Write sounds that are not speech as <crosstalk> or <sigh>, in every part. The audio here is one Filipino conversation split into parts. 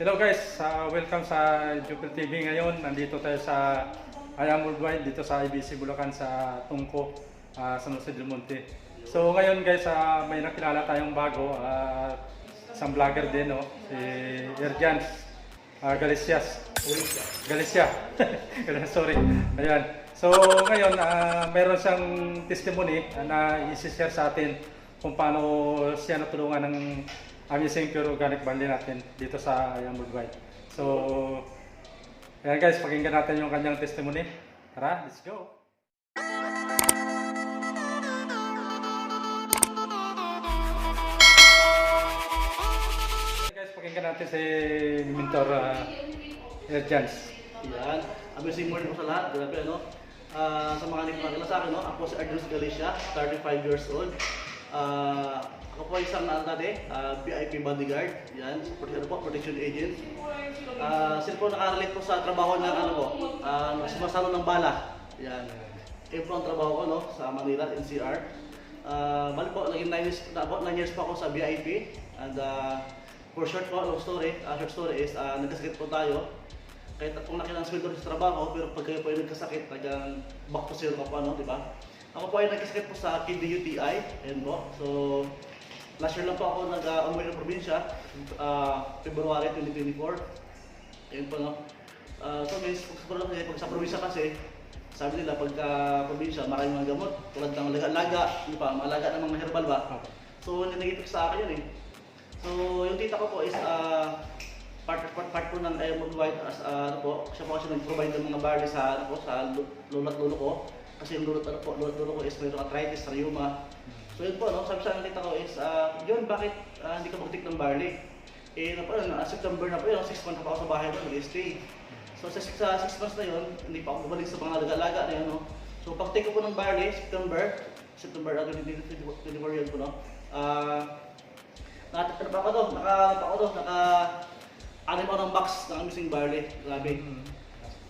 Hello guys, uh, welcome sa Jupil TV ngayon. Nandito tayo sa Ayam Worldwide, dito sa IBC Bulacan sa Tungko, uh, San Jose del Monte. So ngayon guys, uh, may nakilala tayong bago, uh, isang vlogger din, no? si Erjans uh, Galicias. Galicia. <laughs> Sorry. Ayan. So ngayon, uh, meron siyang testimony na isi-share sa atin kung paano siya natulungan ng amazing pure organic barley natin dito sa Ayam Worldwide. So, ayan guys, pakinggan natin yung kanyang testimony. Tara, let's go! Guys, pakinggan natin si Mentor uh, Erjans. Yan. Amazing morning po sa lahat. Grabe ano. Ah, sa mga nakilala sa akin, no? ako si Ardus Galicia, 35 years old. Ah, ako po isang nalade, uh, VIP bodyguard. Yan, ano po, protection agent. Ah, sila po nakarelate po sa trabaho ng ano po, uh, sumasalo ng bala. Yan. Ito po ang trabaho ko no, sa Manila, NCR. Ah, bali po, naging 9 years, po, 9 years po ako sa VIP. And ah, for short po, long story, ah, short story is, uh, nagkasakit po tayo kahit kung laki ng sweldo sa trabaho, pero pag kayo po ay nagkasakit, talagang back to zero ka po, ano, di ba? Ako po ay nagkasakit po sa kidney UTI, ayun po. So, last year lang po ako nag-umuwi ng probinsya, uh, February 2024. Ayun po, no? Uh, so, guys, pag, pag, pag sa probinsya kasi, sabi nila, pagka probinsya, maraming mga gamot, tulad ng laga-laga, di ba? Malaga ng mga herbal ba? So, nangyayipik sa akin yun eh. So, yung tita ko po is, uh, part, part, part po ng Diamond White as uh, ano po, siya po kasi nag-provide ng mga barley sa ano po, sa lu- lulot lulo ko. Kasi yung lulot ano po, lulot lulo ko is arthritis, rheuma. So yun po, no, sabi sa akin tita ko is, uh, yun, bakit ah, hindi ka mag-take ng barley? Eh, ano po, uh, September na po yun, 6 months na pa ako sa bahay ko, nag-stay. So sa 6 sa six months na yun, hindi pa ako bumalik sa mga laga-laga na yun, no. So pag take ko po ng barley, September, September uh, 2024 yun po, no. Ah, Nakatakta pa ako doon, naka, pa ako doon, naka, anim ako ng box ng missing barley. Grabe.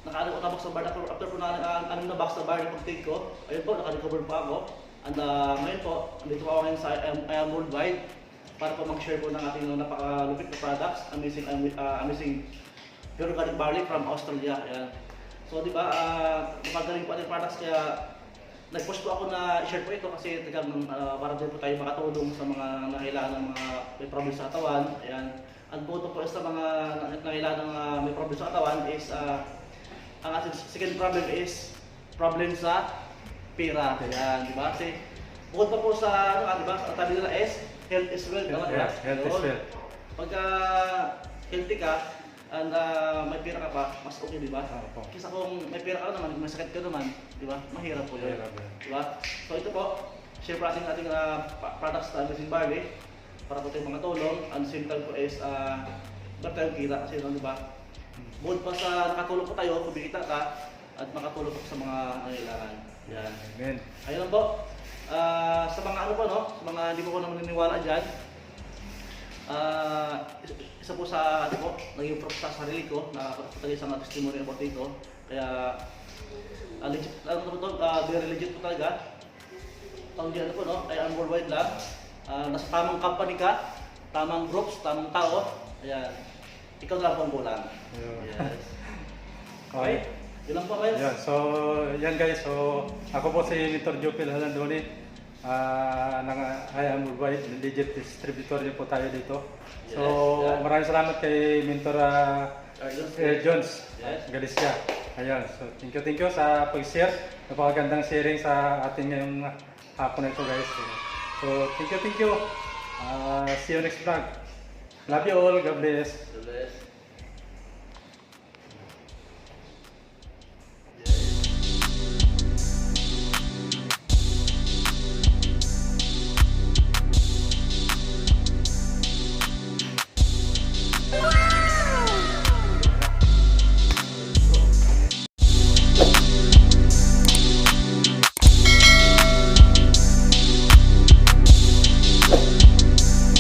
Naka-anim ako ng box ng barley. After, po na uh, anim na box ng barley pag take ko, ayun po, naka-recover pa ako. And uh, ngayon po, andito ako ngayon sa am, I am Worldwide para po mag-share po ng ating uh, napakalupit na products, amazing, uh, amazing pure organic barley from Australia. Ayan. So, di ba, uh, napagaling po ating products kaya nag-push po ako na i-share po ito kasi tagang uh, para din po tayo makatulong sa mga nangailangan ng mga may problem sa katawan. Ayan. Ang buto po sa mga nangailangan ng uh, may problem sa katawan is uh, ang ating second problem is problem sa pera. Ayan, di ba? Kasi bukod pa po sa ano, ah, di ba? Ang tabi nila is health is wealth. Ba? Yes, health is wealth. Pagka healthy ka, and uh, may pera ka pa, mas okay, di ba? Opo. Kisa kung may pera ka naman, may sakit ka naman, di ba? Mahirap po yun. Mahirap yun. Di ba? So ito po, share po natin ating uh, products Amazing Barley para po tayong mga tulong. And same time po is, uh, ba't tayong kita kasi di ba? Bukod pa sa nakatulong po tayo, kumikita ka, at makatulong po sa mga nangailangan. Yan. Amen. Ayun lang po. Ah, sa mga ano po, no? Sa mga hindi ko naman naniniwala dyan, ah, isa, isa po sa ano po, naging proof sa sarili ko, nakakapagpatagay sa mga testimony about dito. Kaya, ah, legit, ano po to, ah, very legit po talaga. Ang dyan po, no? Kaya ang worldwide lang. Ah, nasa tamang company ka, tamang groups, tamang tao. Ayan. Ikaw lang po ang. Ayun. Yes. <laughs> Okay. Yun lang po, guys. Yan, so yan guys, so ako po si Mr. Jopil Halandoni ah ng I am Worldwide, legit distributor niyo po tayo dito. So Yes, yeah. maraming salamat kay Mentor uh, Ayun. Jones Yes. Galicia. Ayun, so thank you, thank you sa pag-share. Napakagandang sharing sa ating ngayong hapon na ito guys. So, so thank you, thank you. Ah, see you next vlog. Love you all. God bless. The best.